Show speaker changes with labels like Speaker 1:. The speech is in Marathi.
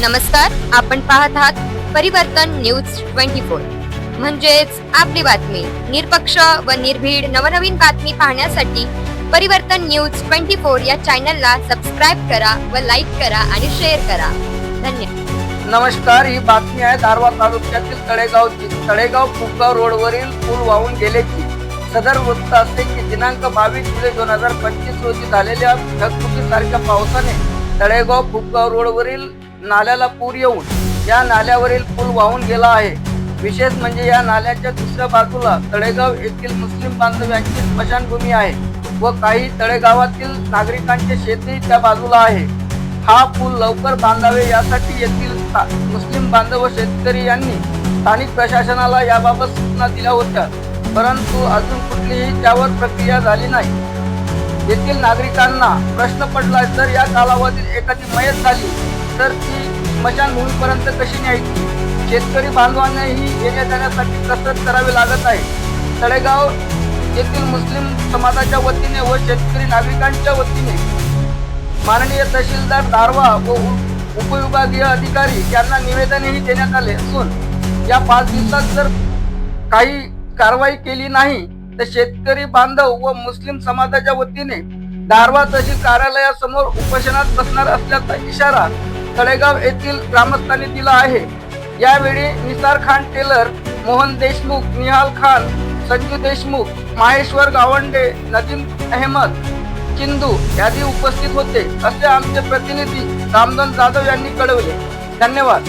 Speaker 1: नमस्कार आपण पाहत आहात परिवर्तन न्यूज ट्वेंटी फोर. म्हणजेच आपली बातमी निरपक्ष व निर्भीड नवनवीन बातमी पाहण्यासाठी परिवर्तन न्यूज ट्वेंटी फोर या चॅनलला सबस्क्राईब करा व लाईक करा आणि शेअर करा. धन्यवाद.
Speaker 2: नमस्कार ही बातमी आहे दारवा तालुक्यातील तळेगावची तळेगाव कुपगाव रोडवरील पूल वाहून गेल्याची सदर वृत्त असे की दिनांक बावीस जुलै दोन हजार पंचवीस रोजी झालेल्या ढगफुटीसारख्या पावसाने तळेगाव फुगगाव रोडवरील नाल्याला पूर येऊन या नाल्यावरील पूल वाहून गेला आहे. विशेष म्हणजे या नाल्याच्या दुसऱ्या बाजूला तळेगाव येथील मुस्लिम बांधवांची स्मशानभूमी आहे व काही तळेगावातील नागरिकांचे शेतही त्या बाजूला आहे. हा पूल लवकर बांधावे यासाठी येथील मुस्लिम बांधव व शेतकरी यांनी स्थानिक प्रशासनाला याबाबत सूचना दिल्या होत्या. परंतु अजून कुठलीही त्यावर प्रक्रिया झाली नाही. येथील नागरिकांना प्रश्न पडला तर या कालावधीत एखादी मयत झाली. तर ती स्मशानभूमीपर्यंत कशी न्यायची? शेतकरी बांधवांनाही येण्या जाण्यासाठी कसरत करावी लागत आहे. तळेगाव येथील मुस्लिम समाजाच्या वतीने व शेतकरी नागरिकांच्या वतीने माननीय तहसीलदार दारवा व उपविभागीय अधिकारी यांना निवेदनही देण्यात आले असून या पाच दिवसात जर काही कारवाई केली नाही तर शेतकरी बांधव व मुस्लिम समाजाच्या वतीने दारवा तहसील कार्यालयासमोर उपोषणात बसणार असल्याचा इशारा तळेगाव येथील ग्रामस्थांनी दिला आहे. यावेळी निसार खान टेलर मोहन देशमुख निहाल खान संजू देशमुख माहेश्वर गावंडे नदीम अहमद चिंदू यादी उपस्थित होते असे आमचे प्रतिनिधी रामधन जाधव यांनी कळवले. धन्यवाद.